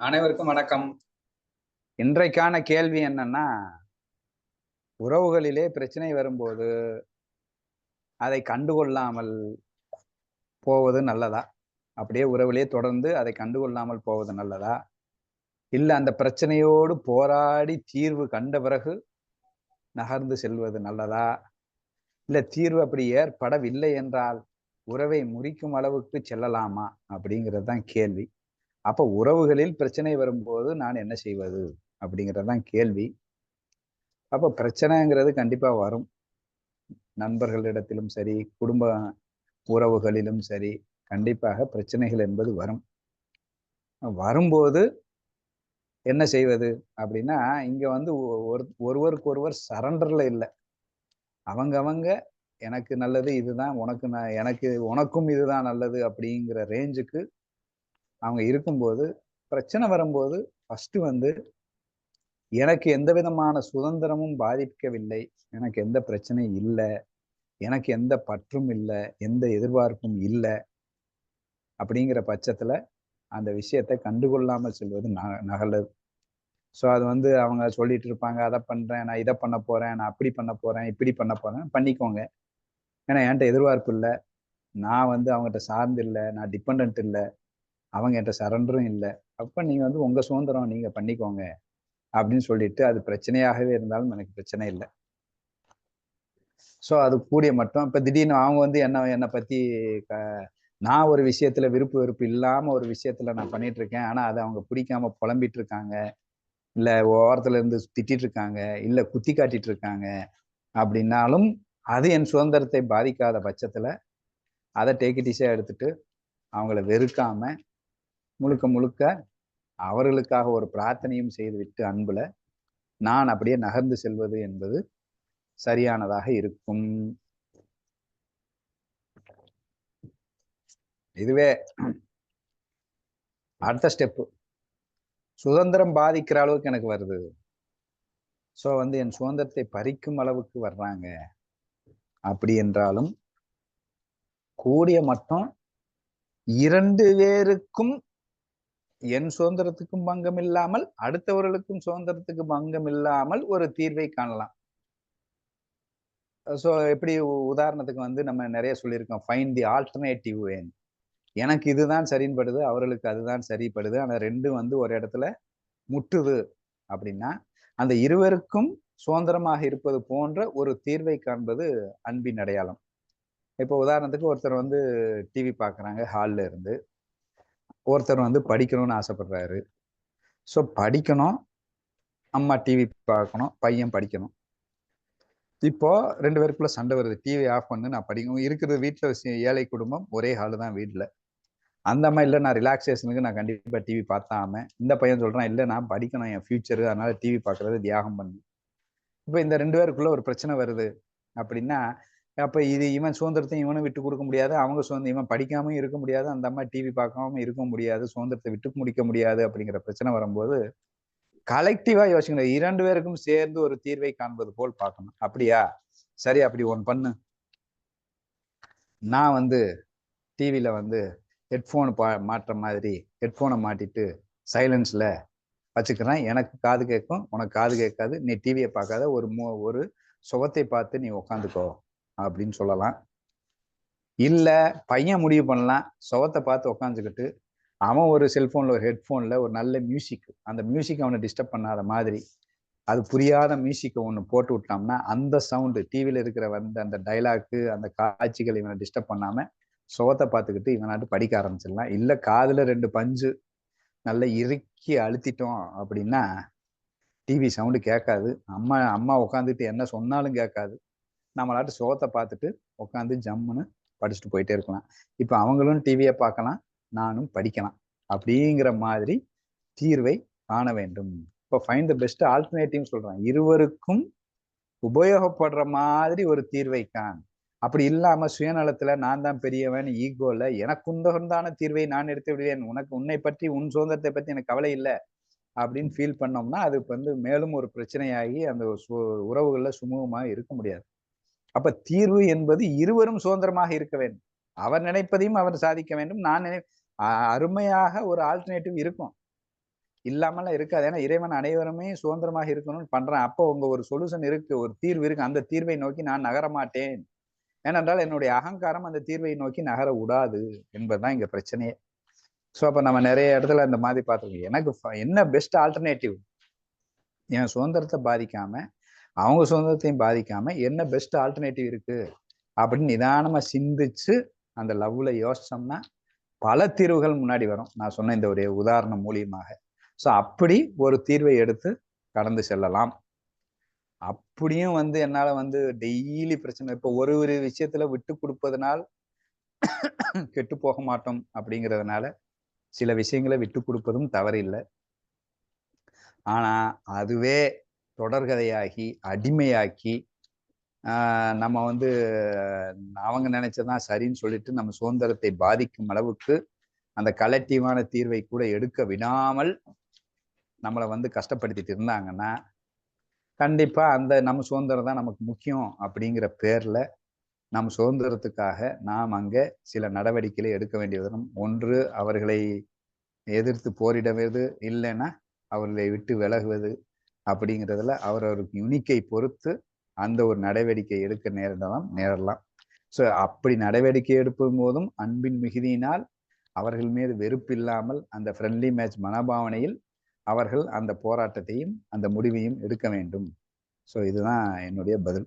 அனைவருக்கும் வணக்கம். இன்றைக்கான கேள்வி என்னன்னா உறவுகளிலே பிரச்சனை வரும்போது அதை கண்டுகொள்ளாமல் போவது நல்லதா? அப்படியே உறவிலே தொடர்ந்து அதை கண்டுகொள்ளாமல் போவது நல்லதா? இல்லை அந்த பிரச்சனையோடு போராடி தீர்வு கண்ட பிறகு நகர்ந்து செல்வது நல்லதா? இல்லை தீர்வு அப்படி ஏற்படவில்லை என்றால் உறவை முறிக்கும் அளவுக்கு செல்லலாமா? அப்படிங்கிறது தான் கேள்வி. அப்ப உறவுகளில் பிரச்சனை வரும்போது நான் என்ன செய்வது? அப்படிங்கிறதுதான் கேள்வி. அப்ப பிரச்சனைங்கிறது கண்டிப்பா வரும். நண்பர்களிடத்திலும் சரி குடும்ப உறவுகளிலும் சரி கண்டிப்பாக பிரச்சனைகள் என்பது வரும். வரும்போது என்ன செய்வது? அப்படின்னா இங்க வந்து ஒரு ஒருவருக்கு ஒருவர் சரண்டர்ல இல்லை. அவங்க அவங்க எனக்கு நல்லது இதுதான் உனக்கு நான் எனக்கு உனக்கும் இதுதான் நல்லது அப்படிங்கிற ரேஞ்சுக்கு அவங்க இருக்கும்போது பிரச்சனை வரும்போது ஃபர்ஸ்ட் வந்து எனக்கு எந்த விதமான சுதந்திரமும் பாதிக்கவில்லை. எனக்கு எந்த பிரச்சனையும் இல்லை. எனக்கு எந்த பற்றும் இல்லை. எந்த எதிர்பார்ப்பும் இல்லை. அப்படிங்கிற பட்சத்தில் அந்த விஷயத்தை கண்டுகொள்ளாமல் செல்வது ந நகலது. ஸோ அது வந்து அவங்க சொல்லிட்டு இருப்பாங்க அதை பண்ணுறேன் நான் இதை பண்ண போகிறேன் நான் அப்படி பண்ண போகிறேன் இப்படி பண்ண போகிறேன் பண்ணிக்கோங்க. ஏன்னா என்கிட்ட எதிர்பார்ப்பு இல்லை. நான் வந்து அவங்ககிட்ட சார்ந்து இல்லை. நான் டிபெண்ட் இல்லை. அவங்க என்கிட்ட சரண்டரும் இல்லை. அப்போ நீங்கள் வந்து உங்கள் சுதந்திரம் நீங்கள் பண்ணிக்கோங்க அப்படின்னு சொல்லிட்டு அது பிரச்சனையாகவே இருந்தாலும் எனக்கு பிரச்சனை இல்லை. ஸோ அது கூடிய மட்டும். இப்போ திடீர்னு அவங்க வந்து என்ன என்னை பற்றி க நான் ஒரு விஷயத்துல விருப்பு வெறுப்பு இல்லாம ஒரு விஷயத்துல நான் பண்ணிட்டு இருக்கேன் ஆனா அதை அவங்க பிடிக்காம புலம்பிட்டு இருக்காங்க இல்ல ஓரத்துல இருந்து திட்டிட்டு இருக்காங்க இல்ல குத்தி காட்டிட்டு இருக்காங்க அப்படின்னாலும் அது என் சுதந்திரத்தை பாதிக்காத பட்சத்துல அதை டேக்கிட்டிஸா எடுத்துட்டு அவங்கள வெறுக்காம முழுக்க முழுக்க அவர்களுக்காக ஒரு பிரார்த்தனையும் செய்துவிட்டு அன்புல நான் அப்படியே நகர்ந்து செல்வது என்பது சரியானதாக இருக்கும். இதுவே அடுத்த ஸ்டெப்பு சுதந்திரம் பாதிக்கிற அளவுக்கு எனக்கு வருது. ஸோ வந்து என் சுதந்திரத்தை பறிக்கும் அளவுக்கு வர்றாங்க. அப்படி என்றாலும் கூடிய மட்டும் இரண்டு பேருக்கும் என் சுதந்திரத்துக்கும் பங்கம் இல்லாமல் அடுத்தவர்களுக்கும் சுதந்திரத்துக்கு பங்கம் இல்லாமல் ஒரு தீர்வை காணலாம். ஸோ எப்படி உதாரணத்துக்கு வந்து நம்ம நிறைய சொல்லியிருக்கோம் ஃபைன் தி ஆல்டர்னேட்டிவ் வேன் எனக்கு இதுதான் சரின்படுது அவர்களுக்கு அதுதான் சரிப்படுது ஆனால் ரெண்டும் வந்து ஒரு இடத்துல முட்டுது அப்படின்னா அந்த இருவருக்கும் சுதந்திரமாக இருப்பது போன்ற ஒரு தீர்வை காண்பது அன்பின் அடையாளம். இப்போ உதாரணத்துக்கு ஒருத்தர் வந்து டிவி பார்க்குறாங்க ஹாலில் இருந்து. ஒருத்தர் வந்து படிக்கணும்னு ஆசைப்படுறாரு. ஸோ படிக்கணும். அம்மா டிவி பார்க்கணும். பையன் படிக்கணும். இப்போ ரெண்டு பேருக்குள்ள சண்டை வருது. டிவி ஆஃப் பண்ணு நான் படிக்கணும். இருக்கிறது வீட்டில் ஏழை குடும்பம் ஒரே ஹாலு தான் வீட்டில் அந்த அம்மா இல்லை நான் ரிலாக்ஸேஷனுக்கு நான் கண்டிப்பாக டிவி பார்த்தாம இந்த பையன் சொல்கிறான் இல்லை நான் படிக்கணும். என் ஃபியூச்சரு அதனால டிவி பார்க்கறது தியாகம் பண்ணு. இப்போ இந்த ரெண்டு பேருக்குள்ள ஒரு பிரச்சனை வருது. அப்படின்னா அப்போ இது இவன் சுதந்திரத்தையும் இவனும் விட்டு கொடுக்க முடியாது. அவங்க சுதந்திரம் இவன் படிக்காமல் இருக்க முடியாது. அந்த அம்மா டிவி பார்க்காம இருக்க முடியாது. சுதந்திரத்தை விட்டு முடிக்க முடியாது அப்படிங்கிற பிரச்சனை வரும்போது கலெக்டிவா யோசிக்கணும். இரண்டு பேருக்கும் சேர்ந்து ஒரு தீர்வை காண்பது போல் பார்க்கணும். அப்படியா? சரி அப்படி ஒன் பண்ணு. நான் வந்து டிவியில வந்து ஹெட்ஃபோனை பா மாட்டுற மாதிரி ஹெட்ஃபோனை மாட்டிட்டு சைலன்ஸ்ல வச்சுக்கிறேன். எனக்கு காது கேட்கும். உனக்கு காது கேட்காது. நீ டிவியை பார்க்காத. ஒரு மோ ஒரு சுகத்தை பார்த்து நீ உக்காந்துக்கோ. அப்படின்னு சொல்லலாம். இல்லை பையன் முடிவு பண்ணலாம். சுகத்தை பார்த்து உக்காந்துக்கிட்டு அவன் ஒரு செல்ஃபோனில் ஒரு ஹெட்ஃபோனில் ஒரு நல்ல மியூசிக் அந்த மியூசிக் அவனை டிஸ்டர்ப் பண்ணாத மாதிரி அது புரியாத மியூசிக்கை ஒன்று போட்டு விட்டோம்னா அந்த சவுண்டு டிவியில் இருக்கிற வந்து அந்த டைலாக்கு அந்த காட்சிகள் இவனை டிஸ்டர்ப் பண்ணாமல் சுகத்தை பார்த்துக்கிட்டு இவனாட்டு படிக்க ஆரம்பிச்சிடலாம். இல்லை காதில் ரெண்டு பஞ்சு நல்லா இறுக்கி அழுத்திட்டோம் அப்படின்னா டிவி சவுண்டு கேட்காது. அம்மா அம்மா உட்காந்துட்டு என்ன சொன்னாலும் கேட்காது. நம்மளாட்டு சுகத்தை பார்த்துட்டு உட்காந்து ஜம்முன்னு படிச்சுட்டு போயிட்டே இருக்கலாம். இப்போ அவங்களும் டிவியை பார்க்கலாம் நானும் படிக்கலாம் அப்படிங்கிற மாதிரி தீர்வை காண வேண்டும். இப்போ ஃபைன் த பெஸ்ட் ஆல்டர்னேட்டிவ் சொல்றேன் இருவருக்கும் உபயோகப்படுற மாதிரி ஒரு தீர்வை கான் அப்படி இல்லாம சுயநலத்துல நான் தான் பெரியவன் ஈகோல எனக்கு உந்தகந்தான தீர்வை நான் எடுத்து விடுவேன். உனக்கு உன்னை பற்றி உன் சுதந்திரத்தை பற்றி எனக்கு கவலை இல்லை அப்படின்னு ஃபீல் பண்ணோம்னா அது வந்து மேலும் ஒரு பிரச்சனையாகி அந்த உறவுகளில் சுமூகமாக இருக்க முடியாது. அப்ப தீர்வு என்பது இருவரும் சுதந்திரமாக இருக்க வேண்டும். அவர் நினைப்பதையும் அவர் சாதிக்க வேண்டும். நான் நினை அருமையாக ஒரு ஆல்டர்னேட்டிவ் இருக்கும். இல்லாமலாம் இருக்காது. ஏன்னா இறைவன் அனைவருமே சுதந்திரமாக இருக்கணும்னு பண்றேன். அப்போ உங்க ஒரு சொல்யூஷன் இருக்கு ஒரு தீர்வு இருக்கு. அந்த தீர்வை நோக்கி நான் நகர மாட்டேன். ஏனென்றால் என்னுடைய அகங்காரம் அந்த தீர்வை நோக்கி நகர விடாது என்பதுதான் இங்க பிரச்சனையே. ஸோ அப்போ நம்ம நிறைய இடத்துல இந்த மாதிரி பார்த்துருக்கோம். எனக்கு என்ன பெஸ்ட் ஆல்டர்னேட்டிவ் என் சுதந்திரத்தை பாதிக்காம அவங்க சுதந்திரத்தையும் பாதிக்காம என்ன பெஸ்ட் ஆல்டர்னேட்டிவ் இருக்கு? அப்படின்னு நிதானமா சிந்திச்சு அந்த லவ்ல யோசிச்சோம்னா பல தீர்வுகள் முன்னாடி வரும். நான் சொன்ன இந்த ஒரு உதாரணம் மூலியமாக. ஸோ அப்படி ஒரு தீர்வை எடுத்து கடந்து செல்லலாம். அப்படியும் வந்து என்னால் வந்து டெய்லி பிரச்சனை இப்போ ஒரு ஒரு விஷயத்துல விட்டு கொடுப்பதனால் கெட்டு போக மாட்டோம் அப்படிங்கிறதுனால சில விஷயங்களை விட்டு கொடுப்பதும் தவறில்லை. ஆனா அதுவே தொடர்கதையாகி அடிமையாக்கி நம்ம வந்து அவங்க நினைச்சதான் சரின்னு சொல்லிட்டு நம்ம சுதந்திரத்தை பாதிக்கும் அளவுக்கு அந்த கலெக்டிவான தீர்வை கூட எடுக்க விடாமல் நம்மளை வந்து கஷ்டப்படுத்திட்டு இருந்தாங்கன்னா கண்டிப்பாக அந்த நம்ம சுதந்திரம் தான் நமக்கு முக்கியம் அப்படிங்கிற பேரில் நம் சுதந்திரத்துக்காக நாம் அங்கே சில நடவடிக்கைகளை எடுக்க வேண்டிய விதம். ஒன்று அவர்களை எதிர்த்து போரிடுவது இல்லைன்னா அவர்களை விட்டு விலகுவது அப்படிங்கிறதுல அவரவருக்கு யுனிக்கை பொறுத்து அந்த ஒரு நடவடிக்கை எடுக்க நேரிடலாம் நேரலாம். ஸோ அப்படி நடவடிக்கை எடுக்கும் போதும் அன்பின் மிகுதியினால் அவர்கள் மீது வெறுப்பு இல்லாமல் அந்த ஃப்ரெண்ட்லி மேட்ச் மனோபாவனையில் அவர்கள் அந்த போராட்டத்தையும் அந்த முடிவையும் எடுக்க வேண்டும். ஸோ இதுதான் என்னுடைய பதில்.